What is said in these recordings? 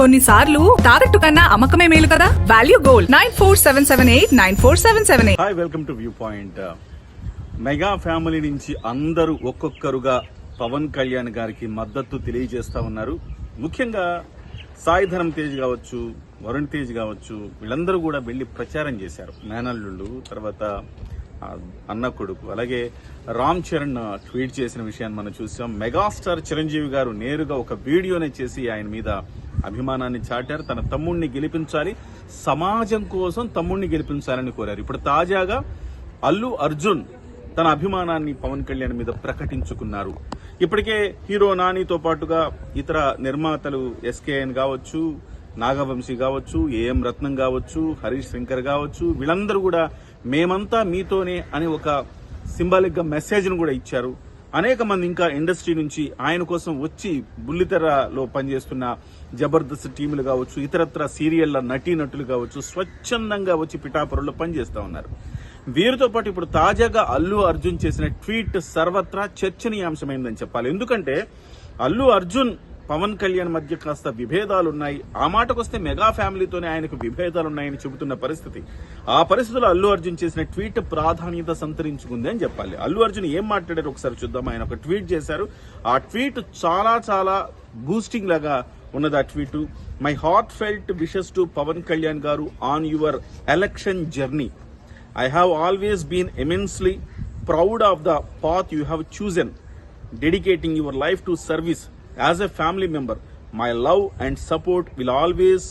కొన్నిసార్లు తాకట్టు కన్నా అమ్మకమే మేలు కదా? Value gold nine four seven seven eight nine four seven seven eight hi welcome to view point mega family నుంచి అందరూ ఒక్కొక్కరుగా పవన్ కళ్యాణ్ గారికి మద్దతు తెలియజేస్తా ఉన్నారు. ముఖ్యంగా సాయిధరం తేజ్ కావచ్చు వరుణ్ తేజ్ కావచ్చు వీళ్ళందరూ కూడా వెళ్ళి ప్రచారం చేశారు. మేనల్లుళ్ళు తర్వాత అన్న కొడుకు అలాగే రామ్ చరణ్ ట్వీట్ చేసిన విషయాన్ని మనం చూసాం. మెగాస్టార్ చిరంజీవి గారు నేరుగా ఒక వీడియోనే చేసి ఆయన మీద అభిమానాన్ని చాటారు తన తమ్ముడిని గెలిపించాలి సమాజం కోసం తమ్ముడిని గెలిపించాలని కోరారు. ఇప్పుడు తాజాగా అల్లు అర్జున్ తన అభిమానాన్ని పవన్ కళ్యాణ్ మీద ప్రకటించుకున్నారు. ఇప్పటికే హీరో నానితో పాటుగా ఇతర నిర్మాతలు ఎస్కేఎన్ కావచ్చు నాగవంశీ కావచ్చు ఏఎం రత్నం కావచ్చు హరీష్ శంకర్ కావచ్చు వీళ్ళందరూ కూడా మేమంతా మీతోనే అని ఒక సింబాలిక్గా మెసేజ్ను కూడా ఇచ్చారు. అనేక మంది ఇంకా ఇండస్ట్రీ నుంచి ఆయన కోసం వచ్చి బుల్లితెరలో పనిచేస్తున్న జబర్దస్త్ టీములు కావచ్చు ఇతరత్ర సీరియళ్ళ నటీనటులు కావచ్చు స్వచ్ఛందంగా వచ్చి పిఠాపురంలో పనిచేస్తూ ఉన్నారు. వీరితో పాటు ఇప్పుడు తాజాగా అల్లు అర్జున్ చేసిన ట్వీట్ సర్వత్రా చర్చనీయాంశమైందని చెప్పాలి. ఎందుకంటే అల్లు అర్జున్ పవన్ కళ్యాణ్ మధ్య కాస్త విభేదాలు ఉన్నాయి ఆ మాటకొస్తే మెగా ఫ్యామిలీతోనే ఆయనకు విభేదాలు ఉన్నాయని చెబుతున్న పరిస్థితి. ఆ పరిస్థితుల్లో అల్లు అర్జున్ చేసిన ట్వీట్ ప్రాధాన్యత సంతరించుకుంది అని చెప్పాలి. అల్లు అర్జున్ ఏం మాట్లాడారు ఒకసారి చూద్దాం. ఆయన ఒక ట్వీట్ చేశారు. ఆ ట్వీట్ చాలా చాలా బూస్టింగ్ లాగా ఉన్నది ఆ tweet. My heart felt wishes to Pavan Kalyan garu on your election journey I have always been immensely proud of the path you have chosen dedicating your life to service as a family member my love and support will always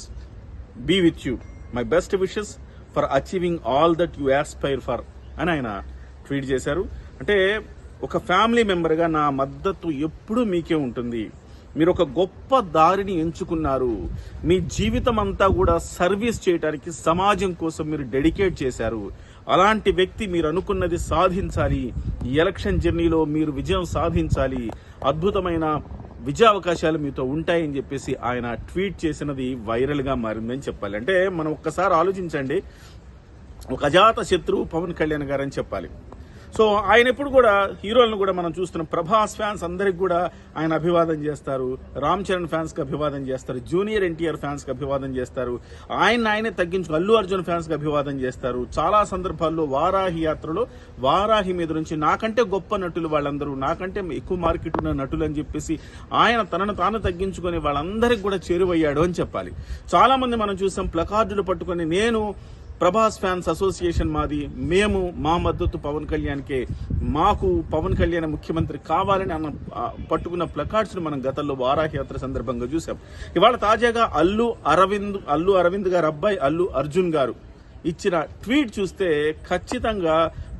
be with you my best wishes for achieving all that you aspire for అని ఆయన tweet చేశారు. అంటే ఒక family మెంబర్గా నా మద్దతు ఎప్పుడూ మీకే ఉంటుంది. మీరు ఒక గొప్ప దారిని ఎంచుకున్నారు. మీ జీవితం అంతా కూడా సర్వీస్ చేయడానికి సమాజం కోసం మీరు డెడికేట్ చేశారు. అలాంటి వ్యక్తి మీరు అనుకున్నది సాధించాలి. ఈ ఎలక్షన్ జర్నీలో మీరు విజయం సాధించాలి. అద్భుతమైన విజయావకాశాలు మీతో ఉంటాయని చెప్పేసి ఆయన ట్వీట్ చేసినది వైరల్గా మారిందని చెప్పాలి. అంటే మనం ఒక్కసారి ఆలోచించండి. ఒక అజాత శత్రువు పవన్ కళ్యాణ్ గారని చెప్పాలి. సో ఆయన ఎప్పుడు కూడా హీరోలను కూడా మనం చూస్తున్నాం. ప్రభాస్ ఫ్యాన్స్ అందరికి కూడా ఆయన అభివాదం చేస్తారు. రామ్ చరణ్ ఫ్యాన్స్కి అభివాదం చేస్తారు. జూనియర్ ఎన్టీఆర్ ఫ్యాన్స్కి అభివాదం చేస్తారు. ఆయన ఆయనే తగ్గించు అల్లు అర్జున్ ఫ్యాన్స్కి అభివాదం చేస్తారు. చాలా సందర్భాల్లో వారాహి యాత్రలో వారాహి మీద నుంచి నాకంటే గొప్ప నటులు వాళ్ళందరూ నాకంటే ఎక్కువ మార్కెట్ ఉన్న నటులు అని చెప్పేసి ఆయన తనను తాను తగ్గించుకొని వాళ్ళందరికి కూడా చేరువయ్యాడు అని చెప్పాలి. చాలామంది మనం చూసాం ప్లకార్డులు పట్టుకొని నేను ప్రభాస్ ఫ్యాన్స్ అసోసియేషన్ మాది. మేము మా మద్దతు పవన్ కళ్యాణ్కే. మాకు పవన్ కళ్యాణ్ ముఖ్యమంత్రి కావాలని అన్న పట్టుకున్న ప్లకార్డ్స్ను మనం గతంలో వారాహయాత్ర సందర్భంగా చూసాం ఇవాళ తాజాగా అల్లు అరవింద్ అల్లు అరవింద్ గారు అబ్బాయి అల్లు అర్జున్ గారు ఇచ్చిన ట్వీట్ చూస్తే ఖచ్చితంగా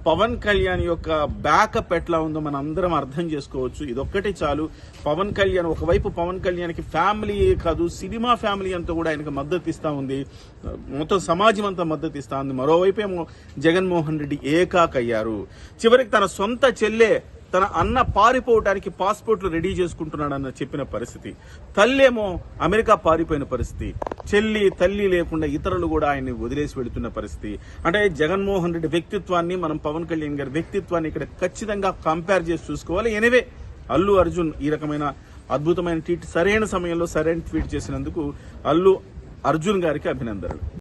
పవన్ కళ్యాణ్ యొక్క బ్యాకప్ ఎట్లా ఉందో మనం అందరం అర్థం చేసుకోవచ్చు. ఇదొక్కటి చాలు. పవన్ కళ్యాణ్ ఒకవైపు పవన్ కళ్యాణ్కి ఫ్యామిలీ కాదు సినిమా ఫ్యామిలీ అంతా కూడా ఆయనకు మద్దతు ఇస్తా ఉంది. మొత్తం సమాజం అంతా మద్దతు ఇస్తా ఉంది. మరోవైపు ఏమో జగన్మోహన్ రెడ్డి ఏకాకయ్యారు. చివరికి తన సొంత చెల్లె తన అన్న పారిపోవటానికి పాస్పోర్ట్లు రెడీ చేసుకుంటున్నాడన్న చెప్పిన పరిస్థితి. తల్లేమో అమెరికా పారిపోయిన పరిస్థితి. చెల్లి తల్లి లేకుండా ఇతరులు కూడా ఆయన్ని వదిలేసి వెళుతున్న పరిస్థితి. అంటే జగన్మోహన్ రెడ్డి వ్యక్తిత్వాన్ని మనం పవన్ కళ్యాణ్ గారి వ్యక్తిత్వాన్ని ఇక్కడ ఖచ్చితంగా కంపేర్ చేసి చూసుకోవాలి. ఎనివే అల్లు అర్జున్ ఈ రకమైన అద్భుతమైన ట్వీట్ సరైన సమయంలో సరైన ట్వీట్ చేసినందుకు అల్లు అర్జున్ గారికి అభినందనలు.